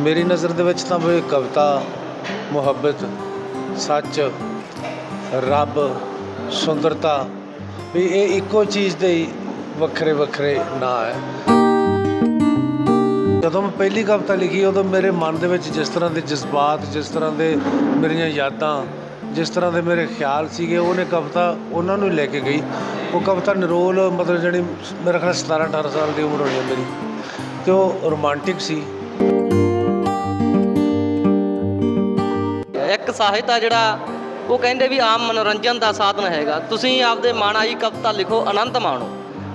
ਮੇਰੀ ਨਜ਼ਰ ਦੇ ਵਿੱਚ ਤਾਂ ਵੀ ਕਵਿਤਾ, ਮੁਹੱਬਤ, ਸੱਚ, ਰੱਬ, ਸੁੰਦਰਤਾ, ਵੀ ਇਹ ਇੱਕੋ ਚੀਜ਼ ਦੇ ਹੀ ਵੱਖਰੇ ਵੱਖਰੇ ਨਾਂ ਹੈ ਜਦੋਂ ਮੈਂ ਪਹਿਲੀ ਕਵਿਤਾ ਲਿਖੀ, ਉਦੋਂ ਮੇਰੇ ਮਨ ਦੇ ਵਿੱਚ ਜਿਸ ਤਰ੍ਹਾਂ ਦੇ ਜਜ਼ਬਾਤ, ਜਿਸ ਤਰ੍ਹਾਂ ਦੇ ਮੇਰੀਆਂ ਯਾਦਾਂ, ਜਿਸ ਤਰ੍ਹਾਂ ਦੇ ਮੇਰੇ ਖਿਆਲ ਸੀਗੇ ਉਹਨੇ ਕਵਿਤਾ ਉਹਨਾਂ ਨੂੰ ਹੀ ਲੈ ਕੇ ਗਈ। ਉਹ ਕਵਿਤਾ ਨਿਰੋਲ ਮਤਲਬ ਜਿਹੜੀ ਮੇਰਾ ਖਿਆਲ 17 18 ਸਾਲ ਦੀ ਉਮਰ ਹੋਣੀ ਹੈ ਮੇਰੀ। ਤੇ ਉਹ ਰੋਮਾਂਟਿਕ ਸੀ। ਸਾਹਿਤ ਆ ਜਿਹੜਾ ਉਹ ਕਹਿੰਦੇ ਵੀ ਆਮ ਮਨੋਰੰਜਨ ਦਾ ਸਾਧਨ ਹੈਗਾ। ਤੁਸੀਂ ਆਪਦੇ ਮਨ ਆਈ ਕਵਿਤਾ ਲਿਖੋ ਆਨੰਦ ਮਾਣੋ।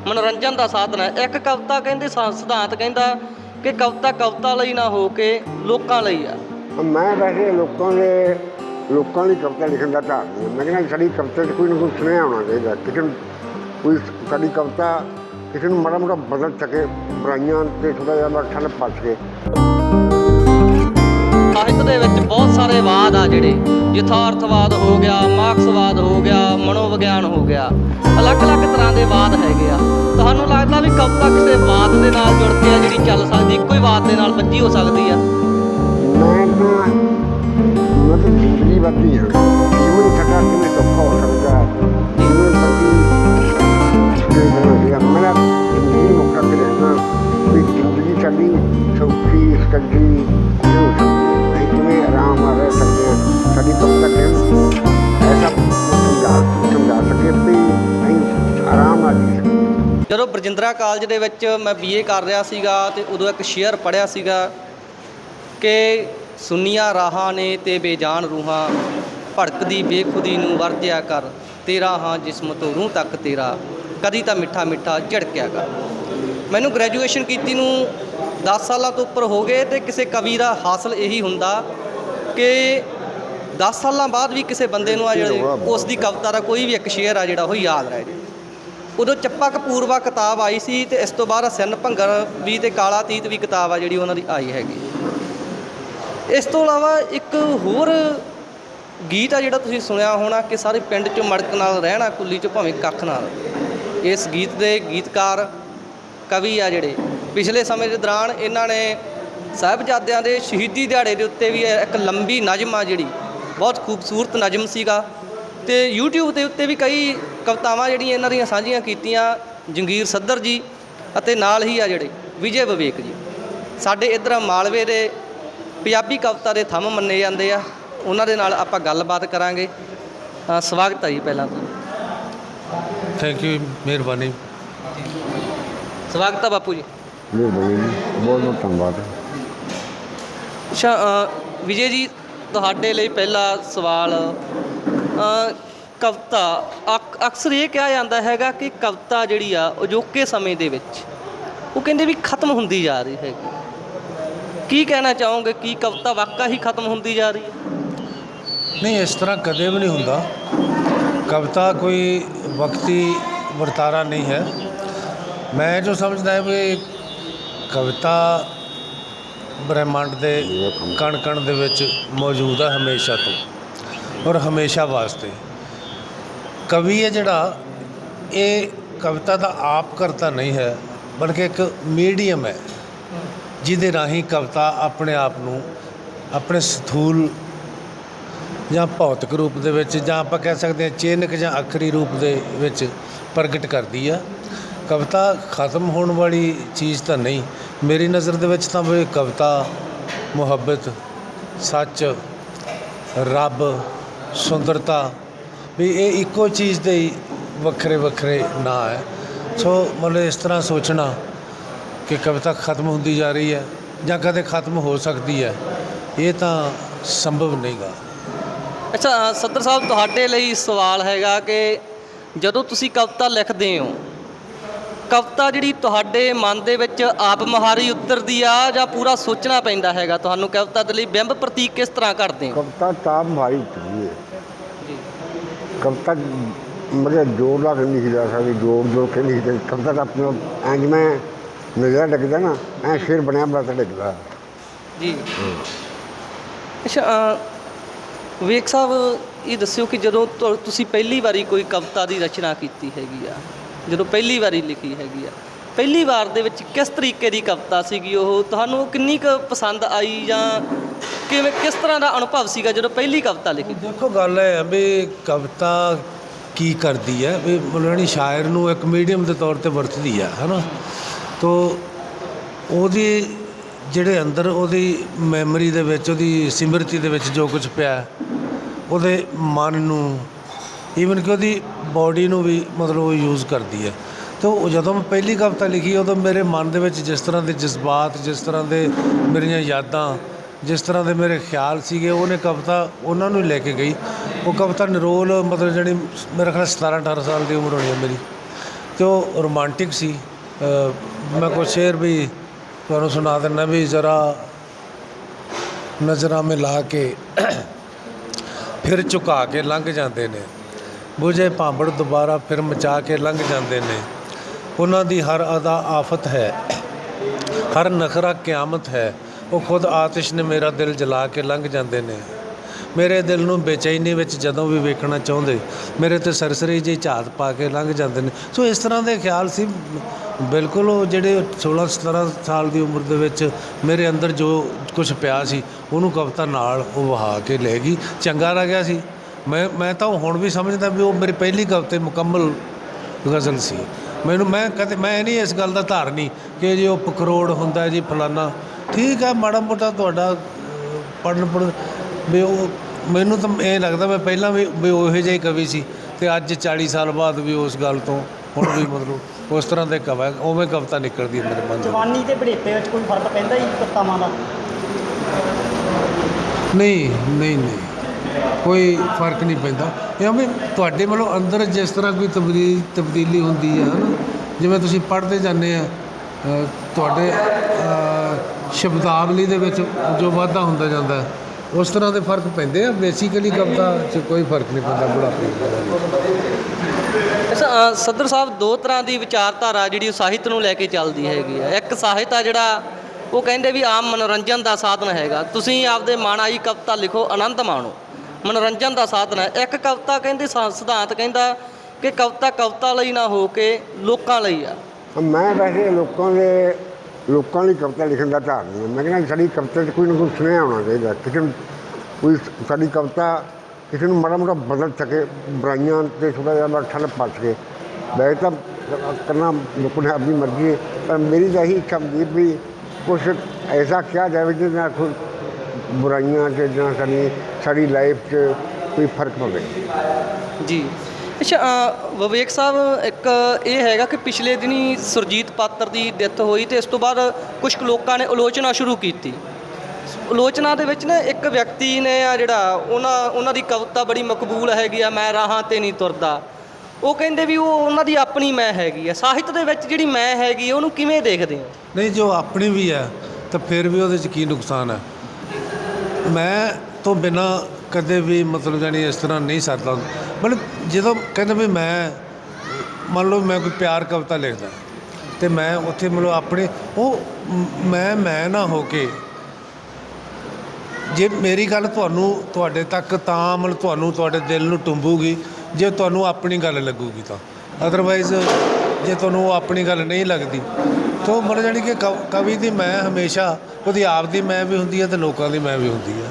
ਮਨੋਰੰਜਨ ਦਾ ਸਾਧਨ ਹੈ। ਇੱਕ ਕਵਿਤਾ ਕਹਿੰਦੇ, ਸਿਧਾਂਤ ਕਹਿੰਦਾ ਕਿ ਕਵਿਤਾ ਕਵਿਤਾ ਲਈ ਨਾ ਹੋ ਕੇ ਲੋਕਾਂ ਲਈ ਆ। ਮੈਂ ਵੈਸੇ ਲੋਕਾਂ ਦੇ, ਲੋਕਾਂ ਲਈ ਕਵਿਤਾ ਲਿਖਣ ਦਾ ਧਾਰ ਨਹੀਂ। ਮੈਂ ਕਹਿੰਦਾ ਸਾਡੀ ਕਵਿਤਾ 'ਚ ਕੋਈ ਨਾ ਕੋਈ ਸੁਨੇਹਾ ਹੋਣਾ ਚਾਹੀਦਾ। ਕਿਸੇ ਨੂੰ ਕੋਈ ਸਾਡੀ ਕਵਿਤਾ ਕਿਸੇ ਨੂੰ ਮਾੜਾ ਮੋਟਾ ਬਦਲ ਸਕੇ, ਬੁਰਾਈਆਂ ਤੇ ਥੋੜਾ ਜਿਹਾ ਠੰਡ ਪਾ ਸਕੇ। ਸਾਹਿਤ ਦੇ ਵਿੱਚ ਬਹੁਤ ਸਾਰੇ ਵਾਦ ਆ ਜਿਹੜੇ। ਯਥਾਰਥਵਾਦ ਹੋ ਗਿਆ, ਮਾਰਕਸਵਾਦ ਹੋ ਗਿਆ, ਮਨੋਵਿਗਿਆਨ ਹੋ ਗਿਆ। ਅਲੱਗ-ਅਲੱਗ ਤਰ੍ਹਾਂ ਦੇ ਵਾਦ ਹੈਗੇ ਆ। ਤੁਹਾਨੂੰ ਲੱਗਦਾ ਵੀ ਕਵਿਤਾ ਕਿਸੇ ਵਾਦ ਦੇ ਨਾਲ ਜੁੜ ਕੇ ਆ ਜਿਹੜੀ ਚੱਲ ਸਕਦੀ, ਇੱਕੋ ਹੀ ਵਾਦ ਦੇ ਨਾਲ ਬੱਝੀ ਹੋ ਸਕਦੀ ਆ? ਮੈਂ ਤਾਂ ਮਤਲਬ ਜ਼ਿੰਦਗੀ ਵਧਦੀ ਹਾਂ ਜੀਵਨ ਸਾਡਾ ਕਿਵੇਂ ਸੌਖਾ ਹੋ ਸਕਦਾ? ਬਰਜਿੰਦਰਾ ਕਾਲਜ ਦੇ ਵਿੱਚ ਮੈਂ ਬੀਏ ਕਰ ਰਿਹਾ ਸੀਗਾ ਤੇ ਉਦੋਂ ਇੱਕ ਸ਼ੇਅਰ ਪੜਿਆ ਸੀਗਾ ਕਿ ਸੁਨੀਆਂ ਰਾਹਾਂ ਨੇ ਤੇ ਬੇਜਾਨ ਰੂਹਾਂ ਭੜਕਦੀ ਬੇਖੁਦੀ ਨੂੰ ਵਰਜਿਆ ਕਰ ਤੇਰਾ ਹਾਂ ਜਿਸਮ ਤੋਂ ਰੂਹ ਤੱਕ ਤੇਰਾ ਕਦੀ ਤਾਂ ਮਿੱਠਾ ਮਿੱਠਾ ਝੜਕਿਆ ਕਰ। ਮੈਨੂੰ ਗ੍ਰੈਜੂਏਸ਼ਨ ਕੀਤੀ ਨੂੰ 10 ਸਾਲਾਂ ਤੋਂ ਉੱਪਰ ਹੋ ਗਏ ਤੇ ਕਿਸੇ ਕਵੀ ਦਾ ਹਾਸਲ ਇਹੀ ਹੁੰਦਾ ਕਿ 10 ਸਾਲਾਂ ਬਾਅਦ ਵੀ ਕਿਸੇ ਬੰਦੇ ਨੂੰ ਆ ਜਿਹੜੇ ਉਸ ਦੀ ਕਵਿਤਾ ਦਾ ਕੋਈ ਵੀ ਇੱਕ ਸ਼ੇਅਰ ਆ ਜਿਹੜਾ ਉਹ ਯਾਦ ਰਹਿ ਜਾਏ ਉਦੋਂ ਚੱਪਾ ਕਪੂਰਵਾ ਕਿਤਾਬ ਆਈ ਸੀ ਤੇ ਇਸ ਤੋਂ ਬਾਅਦ ਸਿੰਨ ਭੰਗਰ ਵੀ ਤੇ ਕਾਲਾ ਤੀਤ ਵੀ ਕਿਤਾਬ ਆ ਜਿਹੜੀ ਉਹਨਾਂ ਦੀ ਆਈ ਹੈਗੀ। ਇਸ ਤੋਂ ਇਲਾਵਾ ਇੱਕ ਹੋਰ ਗੀਤ ਆ ਜਿਹੜਾ ਤੁਸੀਂ ਸੁਣਿਆ ਹੋਣਾ ਕਿ ਸਾਰੇ ਪਿੰਡ 'ਚ ਮੜਕ ਨਾਲ ਰਹਿਣਾ, ਕੁੱਲੀ 'ਚ ਭਾਵੇਂ ਕੱਖ ਨਾਲ। ਇਸ ਗੀਤ ਦੇ ਗੀਤਕਾਰ ਕਵੀ ਆ ਜਿਹੜੇ। ਪਿਛਲੇ ਸਮੇਂ ਦੇ ਦੌਰਾਨ ਇਹਨਾਂ ਨੇ ਸਾਹਿਬਜ਼ਾਦਿਆਂ ਦੇ ਸ਼ਹੀਦੀ ਦਿਹਾੜੇ ਦੇ ਉੱਤੇ ਵੀ ਇੱਕ ਲੰਬੀ ਨਜ਼ਮ ਆ ਜਿਹੜੀ। ਬਹੁਤ ਖੂਬਸੂਰਤ ਨਜ਼ਮ ਸੀਗਾ ਤੇ YouTube ਦੇ ਉੱਤੇ ਵੀ ਕਈ ਕਵਿਤਾਵਾਂ ਜਿਹੜੀਆਂ ਇਹਨਾਂ ਦੀਆਂ ਸਾਂਝੀਆਂ ਕੀਤੀਆਂ ਜੰਗੀਰ ਸੱਦਰ ਜੀ ਅਤੇ ਨਾਲ ਹੀ ਆ ਜਿਹੜੇ ਵਿਜੇ ਵਿਵੇਕ ਜੀ। ਸਾਡੇ ਇਧਰ ਮਾਲਵੇ ਦੇ ਪੰਜਾਬੀ ਕਵਿਤਾ ਦੇ ਥੰਮ ਮੰਨੇ ਜਾਂਦੇ ਆ। ਉਹਨਾਂ ਦੇ ਨਾਲ ਆਪਾਂ ਗੱਲਬਾਤ ਕਰਾਂਗੇ। ਸਵਾਗਤ ਹੈ ਜੀ ਪਹਿਲਾਂ ਤਾਂ। ਥੈਂਕ ਯੂ ਮਿਹਰਬਾਨੀ। ਸਵਾਗਤ ਹੈ ਬਾਪੂ ਜੀ। ਮਿਹਰਬਾਨੀ ਜੀ ਬਹੁਤ ਬਹੁਤ ਧੰਨਵਾਦ। ਅੱਛਾ ਵਿਜੇ ਜੀ ਤੁਹਾਡੇ ਲਈ ਪਹਿਲਾ ਸਵਾਲ ਕਵਿਤਾ, ਅਕ- ਅਕਸਰ ਇਹ ਕਿਹਾ ਜਾਂਦਾ ਹੈਗਾ ਕਿ ਕਵਿਤਾ ਜਿਹੜੀ ਆ ਅਜੋਕੇ ਸਮੇਂ ਦੇ ਵਿੱਚ, ਉਹ ਕਹਿੰਦੇ ਵੀ ਖਤਮ ਹੁੰਦੀ ਜਾ ਰਹੀ ਹੈਗੀ। ਕੀ ਕਹਿਣਾ ਚਾਹੋਗੇ? ਕੀ ਕਵਿਤਾ ਵਾਕਾ ਹੀ ਖਤਮ ਹੁੰਦੀ ਜਾ ਰਹੀ ਹੈ? ਨਹੀਂ, ਇਸ ਤਰ੍ਹਾਂ ਕਦੇ ਵੀ ਨਹੀਂ ਹੁੰਦਾ। ਕਵਿਤਾ ਕੋਈ ਵਕਤੀ ਵਰਤਾਰਾ ਨਹੀਂ ਹੈ। ਮੈਂ ਜੋ ਸਮਝਦਾ ਹੈ ਵੀ ਕਵਿਤਾ ਬ੍ਰਹਿਮੰਡ ਦੇ ਕਣ ਕਣ ਦੇ ਵਿੱਚ ਮੌਜੂਦ ਹੈ ਹਮੇਸ਼ਾ ਤੋਂ, ਔਰ ਹਮੇਸ਼ਾ ਵਾਸਤੇ। ਕਵੀ ਹੈ ਜਿਹੜਾ, ਇਹ ਕਵਿਤਾ ਦਾ ਆਪ ਕਰਤਾ ਨਹੀਂ ਹੈ, ਬਲਕਿ ਇੱਕ ਮੀਡੀਅਮ ਹੈ, ਜਿਹਦੇ ਰਾਹੀਂ ਕਵਿਤਾ ਆਪਣੇ ਆਪ ਨੂੰ ਆਪਣੇ ਸਥੂਲ ਜਾਂ ਭੌਤਿਕ ਰੂਪ ਦੇ ਵਿੱਚ, ਜਾਂ ਆਪਾਂ ਕਹਿ ਸਕਦੇ ਹਾਂ ਚੇਨਕ ਜਾਂ ਅੱਖਰੀ ਰੂਪ ਦੇ ਵਿੱਚ ਪ੍ਰਗਟ ਕਰਦੀ ਆ। ਕਵਿਤਾ ਖਤਮ ਹੋਣ ਵਾਲੀ ਚੀਜ਼ ਤਾਂ ਨਹੀਂ, ਮੇਰੀ ਨਜ਼ਰ ਦੇ ਵਿੱਚ ਤਾਂ ਵੀ ਕਵਿਤਾ, ਮੁਹੱਬਤ, ਸੱਚ, ਰੱਬ, ਸੁੰਦਰਤਾ ਵੀ ਇਹ ਇੱਕੋ ਚੀਜ਼ ਦੇ ਹੀ ਵੱਖਰੇ ਵੱਖਰੇ ਨਾਂ ਹੈ। ਸੋ ਮਤਲਬ ਇਸ ਤਰ੍ਹਾਂ ਸੋਚਣਾ ਕਿ ਕਵਿਤਾ ਖਤਮ ਹੁੰਦੀ ਜਾ ਰਹੀ ਹੈ ਜਾਂ ਕਦੇ ਖਤਮ ਹੋ ਸਕਦੀ ਹੈ ਇਹ ਤਾਂ ਸੰਭਵ ਨਹੀਂਗਾ। ਅੱਛਾ ਅ, ਸੱਦਰ ਸਾਹਿਬ ਤੁਹਾਡੇ ਲਈ ਸਵਾਲ ਹੈਗਾ ਕਿ ਜਦੋਂ ਤੁਸੀਂ ਕਵਿਤਾ ਲਿਖਦੇ ਹੋ ਕਵਿਤਾ ਜਿਹੜੀ ਤੁਹਾਡੇ ਮਨ ਦੇ ਵਿੱਚ ਆਪ ਮੁਹਾਰੀ ਉਤਰਦੀ ਆ ਜਾਂ ਪੂਰਾ ਸੋਚਣਾ ਪੈਂਦਾ ਹੈਗਾ? ਤੁਹਾਨੂੰ ਕਵਿਤਾ ਦੇ ਲਈ ਬਿੰਬ ਪ੍ਰਤੀਕ ਕਿਸ ਤਰ੍ਹਾਂ ਕਰਦੇ ਹੋ? ਕਵਿਤਾ ਤਾਂ ਭਾਈ ਚੀਜ਼ ਹੈ। ਜੀ ਕਵਿਤਾ ਮਰੇ ਜੋਰ ਲਾ ਕੇ ਨਹੀਂ ਲਿਖੀ ਜਾ ਸਕਦੀ ਜੋਰ ਜੋਰ ਕੇ ਨਹੀਂ ਲਿਖੀ ਕਵਿਤਾ ਦਾ ਆਪਣਾ ਐਂ ਜਿਵੇਂ ਨਜ਼ਰ ਲੱਗਦਾ ਨਾ ਐ ਸ਼ੇਰ ਬਣਿਆ ਬੜਾ ਲੱਗਦਾ ਜੀ। ਅੱਛਾ ਵਿਵੇਕ ਸਾਹਿਬ ਇਹ ਦੱਸਿਓ ਕਿ ਜਦੋਂ ਤੁ- ਤੁਸੀਂ ਪਹਿਲੀ ਵਾਰੀ ਕੋਈ ਕਵਿਤਾ ਦੀ ਰਚਨਾ ਕੀਤੀ ਹੈਗੀ ਆ ਜਦੋਂ ਪਹਿਲੀ ਵਾਰੀ ਲਿਖੀ ਹੈਗੀ ਆ ਪਹਿਲੀ ਵਾਰ ਦੇ ਵਿੱਚ ਕਿਸ ਤਰੀਕੇ ਦੀ ਕਵਿਤਾ ਸੀਗੀ ਉਹ? ਤੁਹਾਨੂੰ ਕਿੰਨੀ ਕੁ ਪਸੰਦ ਆਈ ਜਾਂ ਕਿਵੇਂ, ਕਿਸ ਤਰ੍ਹਾਂ ਦਾ ਅਨੁਭਵ ਸੀਗਾ ਜਦੋਂ ਪਹਿਲੀ ਕਵਿਤਾ ਲਿਖੀ? ਦੇਖੋ, ਗੱਲ ਇਹ ਹੈ ਵੀ ਕਵਿਤਾ ਕੀ ਕਰਦੀ ਹੈ? ਵੀ ਮਤਲਬ ਸ਼ਾਇਰ ਨੂੰ ਇੱਕ ਮੀਡੀਅਮ ਦੇ ਤੌਰ ਤੇ ਵਰਤਦੀ ਹੈ ਹਨਾ? ਤੋ ਉਹਦੀ ਜਿਹੜੇ ਅੰਦਰ ਉਹਦੀ ਮੈਮਰੀ ਦੇ ਵਿੱਚ, ਉਹਦੀ ਸਿਮਰਤੀ ਦੇ ਵਿੱਚ ਜੋ ਕੁਝ ਪਿਆ, ਉਹਦੇ ਮਨ ਨੂੰ ਈਵਨ ਕਿ ਉਹਦੀ ਬਾਡੀ ਨੂੰ ਵੀ ਮਤਲਬ ਉਹ ਯੂਜ਼ ਕਰਦੀ ਹੈ। ਤੋ ਉਹ ਜਦੋਂ ਮੈਂ ਪਹਿਲੀ ਕਵਿਤਾ ਲਿਖੀ, ਉਦੋਂ ਮੇਰੇ ਮਨ ਦੇ ਵਿੱਚ ਜਿਸ ਤਰ੍ਹਾਂ ਦੇ ਜਜ਼ਬਾਤ, ਜਿਸ ਤਰ੍ਹਾਂ ਦੇ ਮੇਰੀਆਂ ਯਾਦਾਂ, ਜਿਸ ਤਰ੍ਹਾਂ ਦੇ ਮੇਰੇ ਖਿਆਲ ਸੀਗੇ ਉਹਨੇ ਕਵਿਤਾ ਉਹਨਾਂ ਨੂੰ ਹੀ ਲੈ ਕੇ ਗਈ। ਉਹ ਕਵਿਤਾ ਨਿਰੋਲ, ਮਤਲਬ ਜਿਹੜੀ ਮੇਰੇ ਖਿਆਲ 17 18 ਸਾਲ ਦੀ ਉਮਰ ਹੋਣੀ ਹੈ ਮੇਰੀ। ਤੇ ਉਹ ਰੋਮਾਂਟਿਕ ਸੀ। ਮੈਂ ਕੁਛ ਸ਼ੇਰ ਵੀ ਤੁਹਾਨੂੰ ਸੁਣਾ ਦਿੰਦਾ ਵੀ ਜ਼ਰਾ ਨਜ਼ਰਾਂ ਮਿਲਾ ਕੇ ਫਿਰ ਝੁਕਾ ਕੇ ਲੰਘ ਜਾਂਦੇ ਨੇ। ਬੁਝੇ ਭਾਂਬੜ ਦੁਬਾਰਾ ਫਿਰ ਮਚਾ ਕੇ ਲੰਘ ਜਾਂਦੇ ਨੇ। ਉਹਨਾਂ ਦੀ ਹਰ ਅਦਾ ਆਫਤ ਹੈ। ਹਰ ਨਖਰਾ ਕਿਆਮਤ ਹੈ। ਉਹ ਖੁਦ ਆਤਿਸ਼ ਨੇ ਮੇਰਾ ਦਿਲ ਜਲਾ ਕੇ ਲੰਘ ਜਾਂਦੇ ਨੇ। ਮੇਰੇ ਦਿਲ ਨੂੰ ਬੇਚੈਨੀ ਵਿੱਚ ਜਦੋਂ ਵੀ ਵੇਖਣਾ ਚਾਹੁੰਦੇ, ਮੇਰੇ ਤੇ ਸਰਸਰੀ ਜੀ ਝਾਤ ਪਾ ਕੇ ਲੰਘ ਜਾਂਦੇ ਨੇ। ਸੋ ਇਸ ਤਰ੍ਹਾਂ ਦੇ ਖਿਆਲ ਸੀ। ਬਿਲਕੁਲ ਉਹ ਜਿਹੜੇ 16 17 ਸਾਲ ਦੀ ਉਮਰ ਦੇ ਵਿੱਚ ਮੇਰੇ ਅੰਦਰ ਜੋ ਕੁਝ ਪਿਆ ਸੀ, ਉਹਨੂੰ ਕਵਿਤਾ ਨਾਲ ਉਹ ਵਹਾ ਕੇ ਲੈ ਗਈ। ਚੰਗਾ ਲੱਗਿਆ ਸੀ। ਮੈਂ ਮੈਂ ਤਾਂ ਹੁਣ ਵੀ ਸਮਝਦਾ ਵੀ ਉਹ ਮੇਰੀ ਪਹਿਲੀ ਕਵਿਤਾ ਮੁਕੰਮਲ ਗਜ਼ਲ ਸੀ। ਮੈਨੂੰ ਮੈਂ ਕਦੇ ਮੈਂ ਨਹੀਂ ਇਸ ਗੱਲ ਦਾ ਧਾਰਨੀ ਕਿ ਜੀ ਉਹ ਪਕਰੋੜ ਹੁੰਦਾ ਜੀ ਫਲਾਨਾ। ਠੀਕ ਹੈ ਮਾੜਾ ਮੋਟਾ ਤੁਹਾਡਾ ਪੜਨ ਪੜ ਵੀ ਉਹ ਮੈਨੂੰ ਤਾਂ ਇਹ ਲੱਗਦਾ ਮੈਂ ਪਹਿਲਾਂ ਵੀ ਵੀ ਉਹੋ ਜਿਹਾ ਹੀ ਕਵੀ ਸੀ ਤੇ ਅੱਜ 40 ਸਾਲ ਬਾਅਦ ਵੀ ਉਸ ਗੱਲ ਤੋਂ ਹੁਣ ਵੀ ਮਤਲਬ ਉਸ ਤਰ੍ਹਾਂ ਦੇ ਕਵਾ ਉਵੇਂ ਕਵਿਤਾ ਨਿਕਲਦੀ ਹੈ ਮੇਰੇ ਮਨ ਤੋਂ ਜਵਾਨੀ ਤੇ ਬੜੇਪੇ ਵਿੱਚ ਕੋਈ ਫ਼ਰਕ ਪੈਂਦਾ ਜੀ ਕਵਿਤਾਵਾਂ ਦਾ? ਨਹੀਂ ਨਹੀਂ ਨਹੀਂ। ਕੋਈ ਫ਼ਰਕ ਨਹੀਂ ਪੈਂਦਾ। ਇਹ ਵੀ ਤੁਹਾਡੇ ਮਤਲਬ ਅੰਦਰ ਜਿਸ ਤਰ੍ਹਾਂ ਕੋਈ ਤਬਦੀਲ ਤਬਦੀਲੀ ਹੁੰਦੀ ਹੈ ਹਨਾ? ਜਿਵੇਂ ਤੁਸੀਂ ਪੜ੍ਹਦੇ ਜਾਂਦੇ ਆ ਤੁਹਾਡੇ ਸ਼ਬਦਾਵਲੀ ਦੇ ਵਿੱਚ ਜੋ ਵਾਧਾ ਹੁੰਦਾ ਜਾਂਦਾ ਉਸ ਤਰ੍ਹਾਂ ਦੇ ਫ਼ਰਕ ਪੈਂਦੇ ਆ? ਬੇਸਿਕਲੀ ਕਵਿਤਾ 'ਚ ਕੋਈ ਫ਼ਰਕ ਨਹੀਂ ਪੈਂਦਾ ਬੁਢਾਪੇ ਅੱਛਾ ਅ, ਸੱਦਰ ਸਾਹਿਬ ਦੋ ਤਰ੍ਹਾਂ ਦੀ ਵਿਚਾਰਧਾਰਾ ਜਿਹੜੀ ਉਹ ਸਾਹਿਤ ਨੂੰ ਲੈ ਕੇ ਚੱਲਦੀ ਹੈਗੀ ਆ। ਇੱਕ ਸਾਹਿਤ ਆ ਜਿਹੜਾ ਉਹ ਕਹਿੰਦੇ ਵੀ ਆਮ ਮਨੋਰੰਜਨ ਦਾ ਸਾਧਨ ਹੈਗਾ। ਤੁਸੀਂ ਆਪਦੇ ਮਨ ਆਈ ਕਵਿਤਾ ਲਿਖੋ ਆਨੰਦ ਮਾਣੋ। ਮਨੋਰੰਜਨ ਦਾ ਸਾਧਨ ਹੈ। ਇੱਕ ਕਵਿਤਾ ਕਹਿੰਦੇ, ਸਿਧਾਂਤ ਕਹਿੰਦਾ ਕਿ ਕਵਿਤਾ ਕਵਿਤਾ ਲਈ ਨਾ ਹੋ ਕੇ ਲੋਕਾਂ ਲਈ ਆ। ਮੈਂ ਵੈਸੇ ਲੋਕਾਂ ਦੇ, ਲੋਕਾਂ ਲਈ ਕਵਿਤਾ ਲਿਖਣ ਦਾ ਧਾਰ ਨਹੀਂ ਹਾਂ। ਮੈਂ ਕਹਿੰਦਾ ਸਾਡੀ ਕਵਿਤਾ 'ਚ ਕੋਈ ਨਾ ਕੋਈ ਸੁਨੇਹਾ ਹੋਣਾ ਚਾਹੀਦਾ। ਕਿਸੇ ਨੂੰ ਕੋਈ ਸਾਡੀ ਕਵਿਤਾ ਕਿਸੇ ਨੂੰ ਮਾੜਾ ਮੋਟਾ ਬਦਲ ਸਕੇ, ਬੁਰਾਈਆਂ ਤੇ ਥੋੜਾ ਜਿਹਾ ਠੱਲ ਪਾ ਸਕੇ। ਵੈਸੇ ਤਾਂ ਕਰਨਾ ਲੋਕਾਂ ਨੇ ਆਪਣੀ ਮਰਜ਼ੀ ਹੈ, ਪਰ ਮੇਰੀ ਤਾਂ ਇਹੀ ਇੱਛਾ ਹੁੰਦੀ ਵੀ ਕੁਛ ਐਸਾ ਕਿਹਾ ਜਾਵੇ ਜਿਹਦੇ ਨਾਲ ਕੋਈ ਬੁਰਾਈਆਂ ਤੇ ਜਾਂ ਸਾਡੀ ਸਾਡੀ ਲਾਈਫ 'ਚ ਕੋਈ ਫ਼ਰਕ ਪਵੇ। ਜੀ। ਅੱਛਾ ਅ, ਵਿਵੇਕ ਸਾਹਿਬ ਇੱਕ ਇਹ ਹੈਗਾ ਕਿ ਪਿਛਲੇ ਦਿਨੀ ਸੁਰਜੀਤ ਪਾਤਰ ਦੀ ਡੈਥ ਹੋਈ ਤੇ ਇਸ ਤੋਂ ਬਾਅਦ ਕੁਝ ਕੁ ਲੋਕਾਂ ਨੇ ਆਲੋਚਨਾ ਸ਼ੁਰੂ ਕੀਤੀ। ਆਲੋਚਨਾ ਦੇ ਵਿੱਚ ਨਾ ਇੱਕ ਵਿਅਕਤੀ ਨੇ ਆ ਜਿਹੜਾ ਉਹਨਾਂ ਉਹਨਾਂ ਦੀ ਕਵਿਤਾ ਬੜੀ ਮਕਬੂਲ ਹੈਗੀ ਆ ਮੈਂ ਰਾਹਾਂ ਤੇ ਨਹੀਂ ਤੁਰਦਾ। ਉਹ ਕਹਿੰਦੇ ਵੀ ਉਹ ਉਹਨਾਂ ਦੀ ਆਪਣੀ ਮੈਂ ਹੈਗੀ ਆ। ਸਾਹਿਤ ਦੇ ਵਿੱਚ ਜਿਹੜੀ ਮੈਂ ਹੈਗੀ ਆ, ਉਹਨੂੰ ਕਿਵੇਂ ਦੇਖਦੇ ਹੋ? ਨਹੀਂ ਜੋ ਆਪਣੀ ਵੀ ਹੈ ਤਾਂ ਫਿਰ ਵੀ ਉਹਦੇ 'ਚ ਕੀ ਨੁਕਸਾਨ ਹੈ ਮੈਂ ਤੋਂ ਬਿਨਾਂ ਕਦੇ ਵੀ ਮਤਲਬ ਜਾਨੀ ਇਸ ਤਰ੍ਹਾਂ ਨਹੀਂ ਸਰਦਾ। ਮਤਲਬ ਜਦੋਂ ਕਹਿੰਦਾ ਵੀ ਮੈਂ, ਮੰਨ ਲਓ ਮੈਂ ਕੋਈ ਪਿਆਰ ਕਵਿਤਾ ਲਿਖਦਾ ਤੇ ਮੈਂ ਉੱਥੇ ਮਤਲਬ ਆਪਣੇ, ਉਹ ਮੈਂ ਮੈਂ ਨਾ ਹੋ ਕੇ ਜੇ ਮੇਰੀ ਗੱਲ ਤੁਹਾਨੂੰ ਤੁਹਾਡੇ ਤੱਕ ਤਾਂ ਮਤਲਬ ਤੁਹਾਨੂੰ ਤੁਹਾਡੇ ਦਿਲ ਨੂੰ ਟੁੰਬੂਗੀ, ਜੇ ਤੁਹਾਨੂੰ ਆਪਣੀ ਗੱਲ ਲੱਗੂਗੀ ਤਾਂ। ਅਦਰਵਾਈਜ਼ ਜੇ ਤੁਹਾਨੂੰ ਉਹ ਆਪਣੀ ਗੱਲ ਨਹੀਂ ਲੱਗਦੀ ਤਾਂ ਮਤਲਬ ਜਾਣੀ ਕਿ ਕਵ- ਕਵੀ ਦੀ ਮੈਂ ਹਮੇਸ਼ਾ ਉਹਦੀ ਆਪ ਦੀ ਮੈਂ ਵੀ ਹੁੰਦੀ ਹੈ ਤੇ ਲੋਕਾਂ ਦੀ ਮੈਂ ਵੀ ਹੁੰਦੀ ਹੈ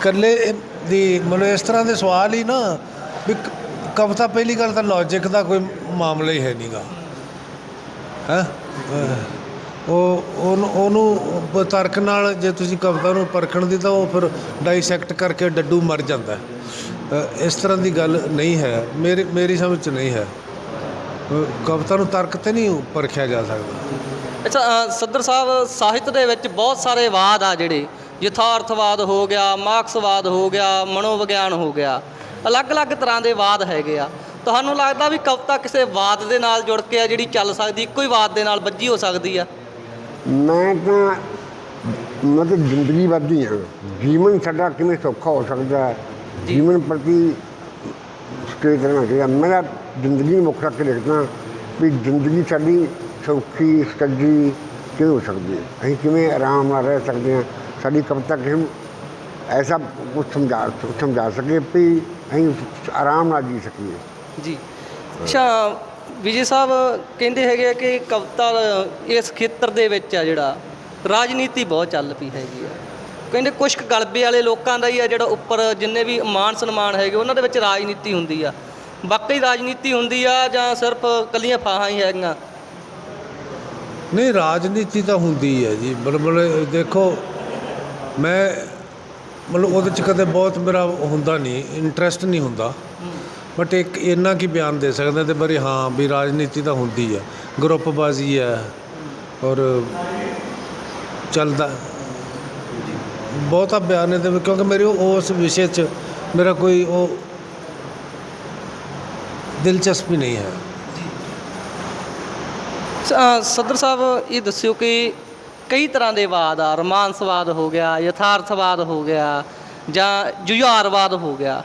ਇਕੱਲੇ ਇਹ ਦੀ ਮਤਲਬ ਇਸ ਤਰ੍ਹਾਂ ਦੇ ਸਵਾਲ ਹੀ ਨਾ ਵੀ ਕ- ਕਵਿਤਾ ਪਹਿਲੀ ਗੱਲ ਤਾਂ ਲੌਜੀਕ ਦਾ ਕੋਈ ਮਾਮਲਾ ਹੀ ਹੈ ਨਹੀਂਗਾ ਹੈ? ਉਹ ਉਹਨੂੰ ਉਹਨੂੰ ਬ- ਤਰਕ ਨਾਲ ਜੇ ਤੁਸੀਂ ਕਵਿਤਾ ਨੂੰ ਪਰਖਣ ਦੀ ਤਾਂ ਉਹ ਫਿਰ ਡਾਈਸੈਕਟ ਕਰਕੇ ਡੱਡੂ ਮਰ ਜਾਂਦਾ। ਹੈ। ਅ, ਇਸ ਤਰ੍ਹਾਂ ਦੀ ਗੱਲ ਨਹੀਂ ਹੈ। ਮੇਰੀ ਮੇਰੀ ਸਮਝ ਚ ਨਹੀਂ ਹੈ। ਅ, ਕਵਿਤਾ ਨੂੰ ਤਰਕ ਤੇ ਨਹੀਂ ਪਰਖਿਆ ਜਾ ਸਕਦਾ। ਅੱਛਾ ਅ, ਸੱਦਰ ਸਾਹਿਬ ਸਾਹਿਤ ਦੇ ਵਿੱਚ ਬਹੁਤ ਸਾਰੇ ਵਾਦ ਆ ਜਿਹੜੇ। ਯਥਾਰਥਵਾਦ ਹੋ ਗਿਆ ਮਾਰਕਸਵਾਦ ਹੋ ਗਿਆ ਮਨੋਵਿਗਿਆਨ ਹੋ ਗਿਆ। ਅਲੱਗ-ਅਲੱਗ ਤਰ੍ਹਾਂ ਦੇ ਵਾਦ ਹੈਗੇ ਆ। ਤੁਹਾਨੂੰ ਲੱਗਦਾ ਵੀ ਕਵਿਤਾ ਕਿਸੇ ਵਾਦ ਦੇ ਨਾਲ ਜੁੜ ਕੇ ਆ ਜਿਹੜੀ ਚੱਲ ਸਕਦੀ ਇੱਕੋ ਹੀ ਵਾਦ ਦੇ ਨਾਲ ਬੱਝੀ ਹੋ ਸਕਦੀ ਆ? ਮੈਂ ਤਾਂ ਮਤਲਬ ਜ਼ਿੰਦਗੀ ਵਧਦੀ ਹਾਂ ਜੀਵਨ ਸਾਡਾ ਕਿਵੇਂ ਸੌਖਾ ਹੋ ਸਕਦਾ ਹੈ? ਜੀਵਨ ਪ੍ਰਤੀ ਸਟੇਜ ਰਹਿਣਾ ਚਾਹੀਦਾ। ਮੇਰਾ ਜ਼ਿੰਦਗੀ ਨੂੰ ਮੁੱਖ ਰੱਖ ਕੇ ਲਿਖਦਾ ਵੀ ਜ਼ਿੰਦਗੀ ਸਾਡੀ ਸੌਖੀ ਸੱਜੀ ਕਿਵੇਂ ਹੋ ਸਕਦੀ ਹੈ? ਅਸੀਂ ਕਿਵੇਂ ਆਰਾਮ ਨਾਲ ਰਹਿ ਸਕਦੇ ਹਾਂ? ਸਾਡੀ ਕਵਿਤਾ ਕਿਸੇ ਨੂੰ ਐਸਾ ਕੁਝ ਸਮਝਾ ਸਮਝਾ ਸਕੇ ਵੀ ਅਸੀਂ ਆਰਾਮ ਨਾਲ ਜੀ ਸਕੀਏ। ਜੀ। ਅੱਛਾ, ਵਿਜੇ ਸਾਹਿਬ ਕਹਿੰਦੇ ਹੈਗੇ ਆ ਕਿ ਕਵਿਤਾ ਇਸ ਖੇਤਰ ਦੇ ਵਿੱਚ ਆ ਜਿਹੜਾ ਰਾਜਨੀਤੀ ਬਹੁਤ ਚੱਲ ਪਈ ਹੈਗੀ ਆ। ਕਹਿੰਦੇ ਕੁਝ ਕੁ ਗਲਬੇ ਵਾਲੇ ਲੋਕਾਂ ਦਾ ਹੀ ਆ ਜਿਹੜਾ ਉੱਪਰ ਜਿੰਨੇ ਵੀ ਮਾਨ ਸਨਮਾਨ ਹੈਗੇ, ਉਹਨਾਂ ਦੇ ਵਿੱਚ ਰਾਜਨੀਤੀ ਹੁੰਦੀ ਆ। ਵਾਕਈ ਰਾਜਨੀਤੀ ਹੁੰਦੀ ਆ ਜਾਂ ਸਿਰਫ ਕੱਲੀਆਂ ਫਾਹਾਂ ਹੀ ਹੈਗੀਆਂ? ਨਹੀਂ, ਰਾਜਨੀਤੀ ਤਾਂ ਹੁੰਦੀ ਹੈ ਜੀ। ਮਤਲਬ ਦੇਖੋ, ਮੈਂ ਮਤਲਬ ਉਹਦੇ ਚ ਕਦੇ ਬਹੁਤ ਮੇਰਾ ਹੁੰਦਾ ਨਹੀਂ ਇੰਟਰਸਟ ਨਹੀਂ ਹੁੰਦਾ। ਬਟ ਇੱਕ ਇੰਨਾ ਕੀ ਬਿਆਨ ਦੇ ਸਕਦਾ ਤੇ ਬੜੀ, ਹਾਂ, ਵੀ ਰਾਜਨੀਤੀ ਤਾਂ ਹੁੰਦੀ ਹੈ। ਗਰੁੱਪਬਾਜ਼ੀ ਹੈ ਔਰ ਚੱਲਦਾ। ਬਹੁਤਾ ਬਿਆਨ ਇਹਦੇ ਵਿੱਚ, ਕਿਉਂਕਿ ਮੇਰੇ ਉਸ ਵਿਸ਼ੇ 'ਚ ਮੇਰਾ ਕੋਈ ਉਹ ਦਿਲਚਸਪੀ ਨਹੀਂ ਹੈ। ਸਦਰ ਸਾਹਿਬ ਇਹ ਦੱਸਿਓ ਕਿ ਕਈ ਤਰ੍ਹਾਂ ਦੇ ਵਾਦ ਆ। ਰੋਮਾਂਸਵਾਦ ਹੋ ਗਿਆ ਯਥਾਰਥਵਾਦ ਹੋ ਗਿਆ ਜਾਂ ਜੁਝਾਰਵਾਦ ਹੋ ਗਿਆ।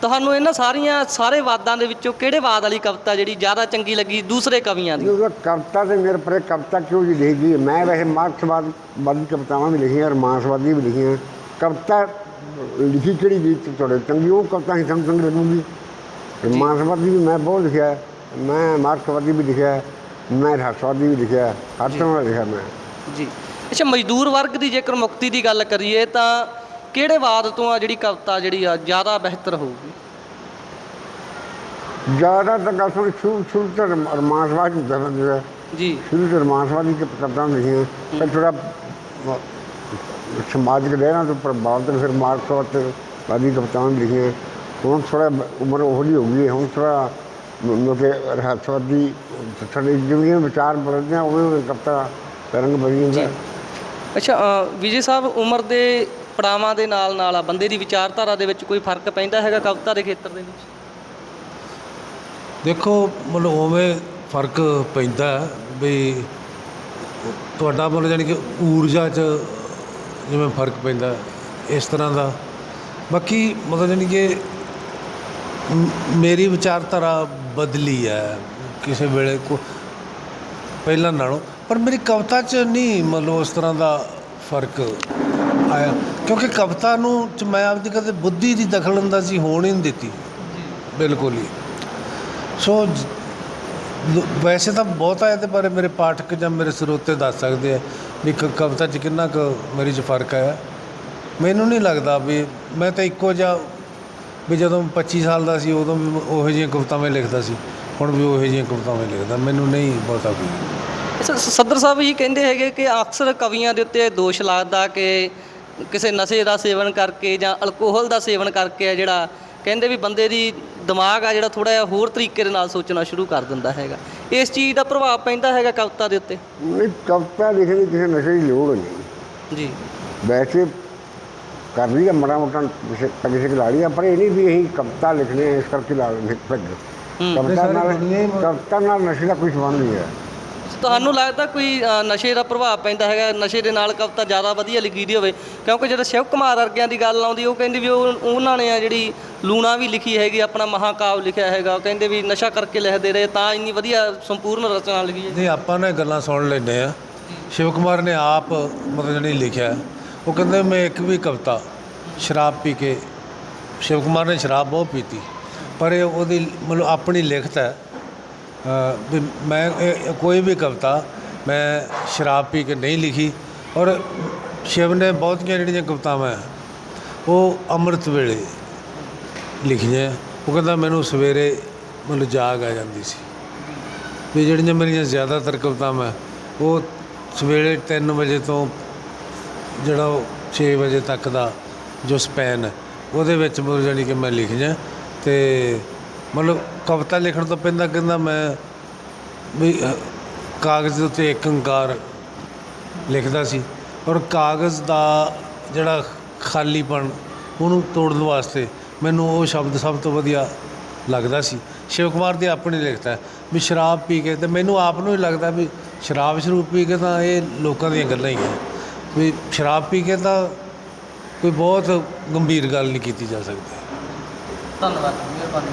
ਤੁਹਾਨੂੰ ਇਹਨਾਂ ਸਾਰੀਆਂ ਸਾਰੇ ਵਾਦਾਂ ਦੇ ਵਿੱਚੋਂ ਕਿਹੜੇ ਵਾਦ ਵਾਲੀ ਕਵਿਤਾ ਜਿਹੜੀ ਜ਼ਿਆਦਾ ਚੰਗੀ ਲੱਗੀ ਦੂਸਰੇ ਕਵੀਆਂ ਦੀ? ਕਵਿਤਾ ਤੇ ਮੇਰੇ ਪਰ ਕਵਿਤਾ ਕਿਉਂ ਜੀ ਲਿਖੀ ਹੈ? ਮੈਂ ਵੈਸੇ ਮਾਰਕਸਵਾਦ ਵਾਦੀ ਕਵਿਤਾਵਾਂ ਵੀ ਲਿਖੀਆਂ ਰਮਾਂਸਵਾਦੀ ਵੀ ਲਿਖੀਆਂ। ਕਵਿਤਾ ਲਿਖੀ ਕਿਹੜੀ ਵੀ ਤੁਹਾਡੇ? ਚੰਗੀ ਉਹ ਕਵਿਤਾ ਹੀ ਸਾਨੂੰ ਚੰਗੀ ਲੱਗੂਗੀ। ਰਮਾਂਸਵਾਦੀ ਵੀ ਮੈਂ ਬਹੁਤ ਲਿਖਿਆ। ਮੈਂ ਮਾਰਕਸਵਾਦੀ ਵੀ ਲਿਖਿਆ। ਮੈਂ ਰਹੱਸਵਾਦੀ ਵੀ ਲਿਖਿਆ। ਹਰ ਤਰ੍ਹਾਂ ਦਾ ਲਿਖਿਆ ਮੈਂ। ਜੀ। ਅੱਛਾ ਮਜ਼ਦੂਰ ਵਰਗ ਦੀ ਜੇਕਰ ਮੁਕਤੀ ਦੀ ਗੱਲ ਕਰੀਏ ਤਾਂ ਕਿਹੜੇ ਵਾਦ ਤੋਂ ਆ ਜਿਹੜੀ ਕਵਿਤਾ ਜਿਹੜੀ ਆ ਜ਼ਿਆਦਾ ਬਿਹਤਰ ਹੋਊਗੀ? ਜ਼ਿਆਦਾ ਤਾਂ ਗੱਲ ਸੁਣ ਸ਼ੁਰੂ ਸ਼ੁਰੂ ਤੋਂ ਰਮ- ਰਮਾਂਸਵਾਦ ਹੁੰਦਾ ਬੰਦਾ ਜੀ। ਸ਼ੁਰੂ ਤੋਂ ਰਮਾਂਸਵਾਦੀ ਦੀ ਕਵਿਤਾਵਾਂ ਲਿਖੀਆਂ ਪਰ ਥੋੜਾ ਸਮਾਜਿਕ ਲਹਿਰਾਂ ਤੋਂ ਪ੍ਰਭਾਵ ਤੇ ਫਿਰ ਮਾਰਕਸਵਾਦ ਵਾਦੀ ਕਵਿਤਾਵਾਂ ਲਿਖੀਆਂ। ਹੁਣ ਥੋੜਾ ਉਮਰ ਹੋ ਗਈ ਹੁਣ ਥੋੜਾ ਲੋਕੇ ਰਹੱਸਵਾਦੀ ਥੋੜੇ ਜਿਵੇਂ ਵਿਚਾਰ ਬਦਲਦੇ ਆ ਉਵੇਂ ਕਵਿਤਾ ਰੰਗ ਬਦਲ ਜਾਂਦਾ। ਅੱਛਾ ਅ, ਵਿਜੇ ਸਾਹਿਬ ਉਮਰ ਦੇ ਪੜਾਵਾਂ ਦੇ ਨਾਲ ਨਾਲ ਆ ਬੰਦੇ ਦੀ ਵਿਚਾਰਧਾਰਾ ਦੇ ਵਿੱਚ ਕੋਈ ਫ਼ਰਕ ਪੈਂਦਾ ਹੈਗਾ ਕਵਿਤਾ ਦੇ ਖੇਤਰ ਦੇ ਵਿੱਚ? ਦੇਖੋ ਮਤਲਬ ਉਵੇਂ ਫ਼ਰਕ ਪੈਂਦਾ ਹੈ ਵੀ ਤੁਹਾਡਾ ਮਤਲਬ ਜਾਣੀ ਕਿ ਊਰਜਾ 'ਚ ਜਿਵੇਂ ਫ਼ਰਕ ਪੈਂਦਾ ਹੈ, ਇਸ ਤਰ੍ਹਾਂ ਦਾ। ਬਾਕੀ ਮਤਲਬ ਜਾਣੀ ਕਿ ਮ- ਮੇਰੀ ਵਿਚਾਰਧਾਰਾ ਬਦਲੀ ਹੈ, ਕਿਸੇ ਵੇਲੇ ਕੋ ਪਹਿਲਾਂ ਨਾਲੋਂ। ਪਰ ਮੇਰੀ ਕਵਿਤਾ 'ਚ ਨਹੀਂ ਮਤਲਬ ਉਸ ਤਰ੍ਹਾਂ ਦਾ ਫ਼ਰਕ ਆਇਆ। ਕਿਉਂਕਿ ਕਵਿਤਾ ਨੂੰ ਚ ਮੈਂ ਆਪਦੀ ਕਦੇ ਬੁੱਧੀ ਦੀ ਦਖਲ ਅੰਦਾਜ਼ੀ ਹੋਣ ਹੀ ਨਹੀਂ ਦਿੱਤੀ। ਬਿਲਕੁਲ ਹੀ। ਸੋ ਵੈਸੇ ਤਾਂ ਬਹੁਤਾ ਇਹਦੇ ਬਾਰੇ ਮੇਰੇ ਪਾਠਕ ਜਾਂ ਮੇਰੇ ਸਰੋਤੇ ਦੱਸ ਸਕਦੇ ਆ ਵੀ ਕਵਿਤਾ 'ਚ ਕਿੰਨਾ ਕੁ ਮੇਰੇ 'ਚ ਫ਼ਰਕ ਆਇਆ। ਮੈਨੂੰ ਨਹੀਂ ਲੱਗਦਾ ਵੀ ਮੈਂ ਤਾਂ ਇੱਕੋ ਜਿਹਾ ਵੀ ਜਦੋਂ 25 ਸਾਲ ਦਾ ਸੀ ਉਦੋਂ ਵੀ ਉਹੋ ਜਿਹੀਆਂ ਕਵਿਤਾਵਾਂ ਲਿਖਦਾ ਸੀ। ਹੁਣ ਵੀ ਉਹੋ ਜਿਹੀਆਂ ਕਵਿਤਾਵਾਂ ਲਿਖਦਾ। ਮੈਨੂੰ ਨਹੀਂ ਬਹੁਤਾ ਕੋਈ। ਸਦਰ ਸਾਹਿਬ ਇਹ ਕਹਿੰਦੇ ਹੈਗੇ ਕਿ ਅਕਸਰ ਕਵੀਆਂ ਦੇ ਉੱਤੇ ਦੋਸ਼ ਲੱਗਦਾ ਕਿ ਕਿਸੇ ਨਸ਼ੇ ਦਾ ਸੇਵਨ ਕਰਕੇ ਜਾਂ ਅਲਕੋਹਲ ਦਾ ਸੇਵਨ ਕਰਕੇ ਆ ਜਿਹੜਾ ਕਹਿੰਦੇ ਵੀ ਬੰਦੇ ਦੀ ਦਿਮਾਗ ਆ ਜਿਹੜਾ ਥੋੜਾ ਜਿਹਾ ਹੋਰ ਤਰੀਕੇ ਦੇ ਨਾਲ ਸੋਚਣਾ ਸ਼ੁਰੂ ਕਰ ਦਿੰਦਾ ਹੈਗਾ। ਇਸ ਚੀਜ਼ ਦਾ ਪ੍ਰਭਾਵ ਪੈਂਦਾ ਹੈਗਾ ਕਵਿਤਾ ਦੇ ਉੱਤੇ? ਨਹੀਂ ਕਵਿਤਾ ਲਿਖਣ ਦੀ ਕਿਸੇ ਨਸ਼ੇ ਦੀ ਲੋੜ ਨਹੀਂ। ਜੀ। ਵੈਸੇ ਕਰ ਲਈ ਮੜਾ ਮੋਟਾ ਕਿਸੇ ਕਿਸੇ ਖਿਲਾੜੀ ਆ ਪਰ ਇਹ ਨਹੀਂ ਵੀ ਅਸੀਂ ਕਵਿਤਾ ਲਿਖਣੇ ਆ, ਇਸ ਕਰਕੇ ਲਾ ਲਿਖ ਪੱਗ ਕਵਿਤਾ ਨਾਲ ਕਵਿਤਾ ਨਾਲ ਨਸ਼ੇ ਦਾ ਕੋਈ ਸੰਬੰਧ ਨਹੀਂ ਹੈ। ਤੁਹਾਨੂੰ ਲੱਗਦਾ ਕੋਈ ਨਸ਼ੇ ਦਾ ਪ੍ਰਭਾਵ ਪੈਂਦਾ ਹੈਗਾ ਨਸ਼ੇ ਦੇ ਨਾਲ ਕਵਿਤਾ ਜ਼ਿਆਦਾ ਵਧੀਆ ਲਿਖੀ ਦੀ ਹੋਵੇ? ਕਿਉਂਕਿ ਜਦੋਂ ਸ਼ਿਵ ਕੁਮਾਰ ਵਰਗਿਆਂ ਦੀ ਗੱਲ ਆਉਂਦੀ ਉਹ ਕਹਿੰਦੀ ਵੀ ਉਹ ਉਹਨਾਂ ਨੇ ਆ ਜਿਹੜੀ ਲੂਣਾ ਵੀ ਲਿਖੀ ਹੈਗੀ ਆਪਣਾ ਮਹਾਕਾਵ ਲਿਖਿਆ ਹੈਗਾ ਉਹ ਕਹਿੰਦੇ ਵੀ ਨਸ਼ਾ ਕਰਕੇ ਲਿਖਦੇ ਰਹੇ ਤਾਂ ਇੰਨੀ ਵਧੀਆ ਸੰਪੂਰਨ ਰਚਨਾ ਲਿਖੀ ਹੈ। ਨਹੀਂ ਆਪਾਂ ਨੇ ਗੱਲਾਂ ਸੁਣ ਲੈਂਦੇ ਆ ਸ਼ਿਵ ਕੁਮਾਰ ਨੇ ਆਪ ਮਤਲਬ ਜਿਹੜੀ ਲਿਖਿਆ ਉਹ ਕਹਿੰਦੇ ਮੈਂ ਇੱਕ ਵੀ ਕਵਿਤਾ ਸ਼ਰਾਬ ਪੀ ਕੇ, ਸ਼ਿਵ ਕੁਮਾਰ ਨੇ ਸ਼ਰਾਬ ਬਹੁਤ ਪੀਤੀ। ਪਰ ਇਹ ਉਹਦੀ ਮਤਲਬ ਆਪਣੀ ਲਿਖਤ ਹੈ। ਵੀ ਮੈਂ ਇਹ- ਕੋਈ ਵੀ ਕਵਿਤਾ ਮੈਂ ਸ਼ਰਾਬ ਪੀ ਕੇ ਨਹੀਂ ਲਿਖੀ ਔਰ ਸ਼ਿਵ ਨੇ ਬਹੁਤੀਆਂ ਜਿਹੜੀਆਂ ਕਵਿਤਾਵਾਂ ਉਹ ਅੰਮ੍ਰਿਤ ਵੇਲੇ ਲਿਖੀਆਂ। ਉਹ ਕਹਿੰਦਾ ਮੈਨੂੰ ਸਵੇਰੇ ਮਤਲਬ ਜਾਗ ਆ ਜਾਂਦੀ ਸੀ। ਵੀ ਜਿਹੜੀਆਂ ਮੇਰੀਆਂ ਜ਼ਿਆਦਾਤਰ ਕਵਿਤਾਵਾਂ, ਉਹ ਸਵੇਰੇ 3 ਵਜੇ ਤੋਂ ਜਿਹੜਾ ਉਹ 6 ਵਜੇ ਤੱਕ ਦਾ ਜੋ ਸਪੈਨ ਹੈ, ਉਹਦੇ ਵਿੱਚ ਮਤਲਬ ਜਾਣੀ ਕਿ ਮੈਂ ਲਿਖ ਲਿਖੀਆਂ ਤੇ ਮਤਲਬ ਕਵਿਤਾ ਲਿਖਣ ਤੋਂ ਪਹਿਲਾਂ ਕਹਿੰਦਾ ਮੈਂ ਵੀ ਕਾਗਜ਼ ਦੇ ਉੱਤੇ ਇੱਕ ਅੰਕਾਰ ਲਿਖਦਾ ਸੀ। ਔਰ ਕਾਗਜ਼ ਦਾ ਜਿਹੜਾ ਖਾਲੀਪਣ ਉਹਨੂੰ ਤੋੜਨ ਵਾਸਤੇ ਮੈਨੂੰ ਉਹ ਸ਼ਬਦ ਸਭ ਤੋਂ ਵਧੀਆ ਲੱਗਦਾ ਸੀ। ਸ਼ਿਵ ਕੁਮਾਰ ਦੀ ਆਪਣੀ ਲਿਖਦਾ ਵੀ ਸ਼ਰਾਬ ਪੀ ਕੇ ਤੇ ਮੈਨੂੰ ਆਪ ਨੂੰ ਹੀ ਲੱਗਦਾ ਵੀ ਸ਼ਰਾਬ ਸ਼ਰੂਬ ਪੀ ਕੇ ਤਾਂ ਇਹ ਲੋਕਾਂ ਦੀਆਂ ਗੱਲਾਂ ਹੀ ਹੈ। ਵੀ ਸ਼ਰਾਬ ਪੀ ਕੇ ਤਾਂ ਕੋਈ ਬਹੁਤ ਗੰਭੀਰ ਗੱਲ ਨਹੀਂ ਕੀਤੀ ਜਾ ਸਕਦੀ। ਧੰਨਵਾਦ ਮਿਹਰਬਾਨੀ